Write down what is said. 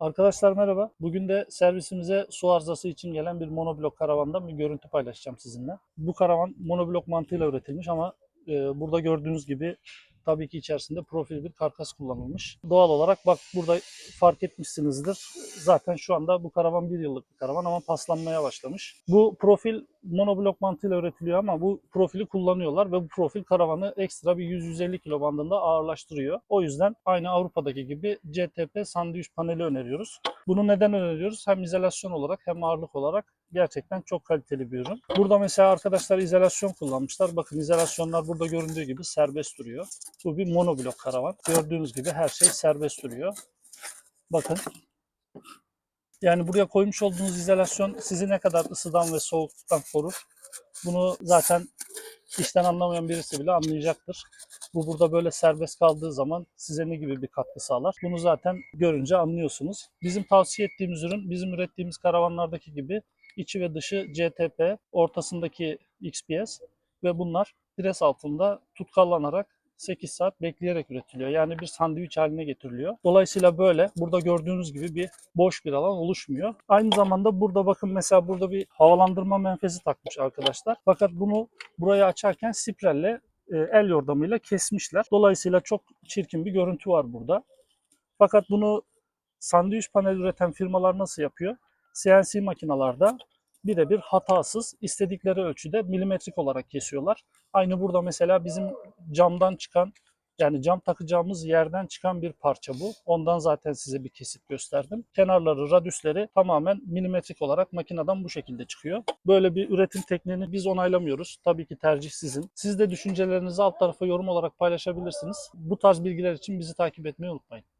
Arkadaşlar merhaba. Bugün de servisimize su arızası için gelen bir monoblok karavandan bir görüntü paylaşacağım sizinle. Bu karavan monoblok mantığıyla üretilmiş ama e, burada gördüğünüz gibi tabii ki içerisinde profil bir karkas kullanılmış. Doğal olarak bak burada fark etmişsinizdir. Zaten şu anda bu karavan bir yıllık bir karavan ama paslanmaya başlamış. Bu profil monoblok mantığıyla üretiliyor ama bu profili kullanıyorlar ve bu profil karavanı ekstra bir 100-150 kilo bandında ağırlaştırıyor. O yüzden aynı Avrupa'daki gibi CTP sandviç paneli öneriyoruz. Bunu neden öneriyoruz? Hem izolasyon olarak hem ağırlık olarak gerçekten çok kaliteli bir ürün. Burada mesela arkadaşlar izolasyon kullanmışlar. Bakın izolasyonlar burada göründüğü gibi serbest duruyor. Bu bir monoblok karavan. Gördüğünüz gibi her şey serbest duruyor. Bakın. Yani buraya koymuş olduğunuz izolasyon sizi ne kadar ısıdan ve soğukluktan korur. Bunu zaten işten anlamayan birisi bile anlayacaktır. Bu burada böyle serbest kaldığı zaman size ne gibi bir katkı sağlar? Bunu zaten görünce anlıyorsunuz. Bizim tavsiye ettiğimiz ürün bizim ürettiğimiz karavanlardaki gibi içi ve dışı CTP, ortasındaki XPS ve bunlar pres altında tutkallanarak 8 saat bekleyerek üretiliyor. Yani bir sandviç haline getiriliyor. Dolayısıyla böyle burada gördüğünüz gibi bir boş bir alan oluşmuyor. Aynı zamanda burada bakın mesela burada bir havalandırma menfezi takmış arkadaşlar. Fakat bunu burayı açarken sprelle e, el yordamıyla kesmişler. Dolayısıyla çok çirkin bir görüntü var burada. Fakat bunu sandviç panel üreten firmalar nasıl yapıyor? CNC makinalarda birebir hatasız istedikleri ölçüde milimetrik olarak kesiyorlar. Aynı burada mesela bizim camdan çıkan yani cam takacağımız yerden çıkan bir parça bu. Ondan zaten size bir kesit gösterdim. Kenarları, radüsleri tamamen milimetrik olarak makineden bu şekilde çıkıyor. Böyle bir üretim tekniğini biz onaylamıyoruz. Tabii ki tercih sizin. Siz de düşüncelerinizi alt tarafa yorum olarak paylaşabilirsiniz. Bu tarz bilgiler için bizi takip etmeyi unutmayın.